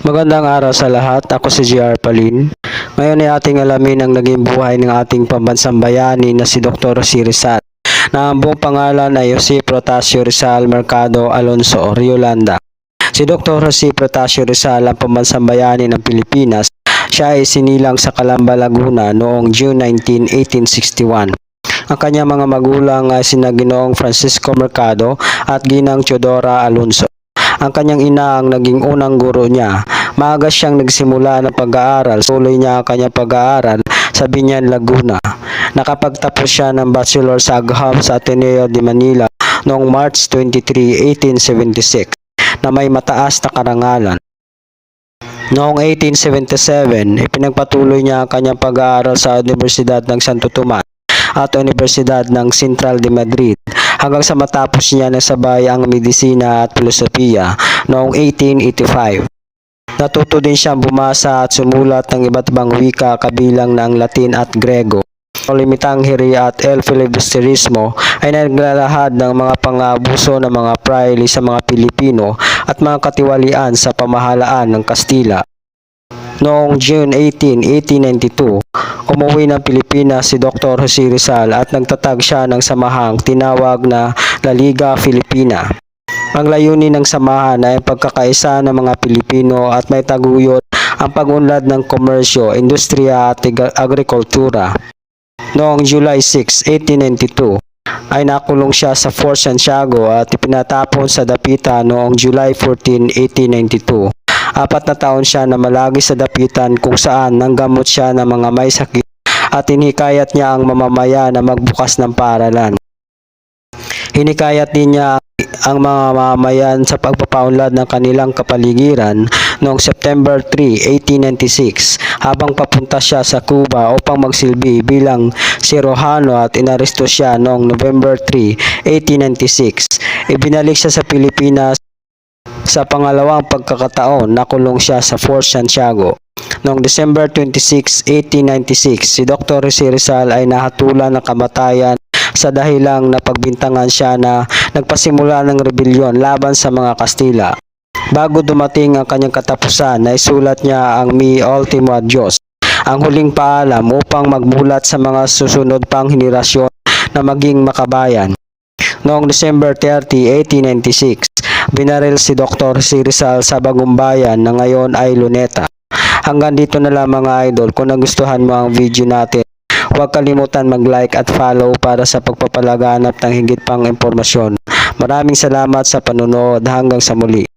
Magandang araw sa lahat. Ako si GR Palin. Ngayon ay ating alamin ang naging buhay ng ating pambansang bayani na si Dr. Jose Rizal na ang buong pangalan ay Jose Protasio Rizal Mercado Alonso Riolanda. Si Dr. Jose Protasio Rizal ang pambansang bayani ng Pilipinas. Siya ay sinilang sa Calamba, Laguna noong June 19, 1861. Ang kanyang mga magulang ay sina Ginoong Francisco Mercado at Ginang Teodora Alonso. Ang kanyang ina ang naging unang guro niya. Maaga siyang nagsimula ng pag-aaral. Tuloy niya ang kanyang pag-aaral sa Binyan, Laguna. Nakapagtapos siya ng bachelor sa Agham sa Ateneo de Manila noong March 23, 1876 na may mataas na karangalan. Noong 1877, ipinagpatuloy niya ang kanyang pag-aaral sa Universidad ng Santo Tomas at Universidad ng Central de Madrid hanggang sa matapos niya na sabay ang medisina at filosofiya noong 1885. Natuto din siyang bumasa at sumulat ng iba't ibang wika kabilang ng Latin at Grego. Ang Limitangere at El Filibusterismo ay naglalahad ng mga pangabuso ng mga praile sa mga Pilipino at mga katiwalian sa pamahalaan ng Kastila. Noong June 18, 1892, umuwi ng Pilipinas si Dr. Jose Rizal at nagtatag siya ng samahang tinawag na La Liga Filipina. Ang layunin ng samahan ay pagkakaisa ng mga Pilipino at may taguyod ang pag-unlad ng komersyo, industriya at ag- agrikultura. Noong July 6, 1892, ay nakulong siya sa Fort Santiago at ipinatapon sa Dapitan noong July 14, 1892. Apat na taon siya na malagi sa Dapitan kung saan nanggamot siya ng mga may sakit at hinikayat niya ang mamamayan na magbukas ng paaralan. Hinikayat din niya ang mga mamamayan sa pagpapaunlad ng kanilang kapaligiran noong September 3, 1896 habang papunta siya sa Cuba upang magsilbi bilang Sirojano at inaresto siya noong November 3, 1896. Ibinalik siya sa Pilipinas sa pangalawang pagkakataon nakulong siya sa Fort Santiago. Noong December 26, 1896, si Dr. Jose Rizal ay nahatulan ng kamatayan sa dahilang napagbintangan siya na nagpasimula ng rebelyon laban sa mga Kastila. Bago dumating ang kanyang katapusan, naisulat niya ang Mi Ultimo Adios, ang huling paalam upang magmulat sa mga susunod pang henerasyon na maging makabayan. Noong December 30, 1896, binaril si Dr. Jose Rizal sa Bagumbayan na ngayon ay Luneta. Hanggang dito na lang mga idol. Kung nagustuhan mo ang video natin, huwag kalimutan mag-like at follow para sa pagpapalaganap ng higit pang impormasyon. Maraming salamat sa panonood hanggang sa muli.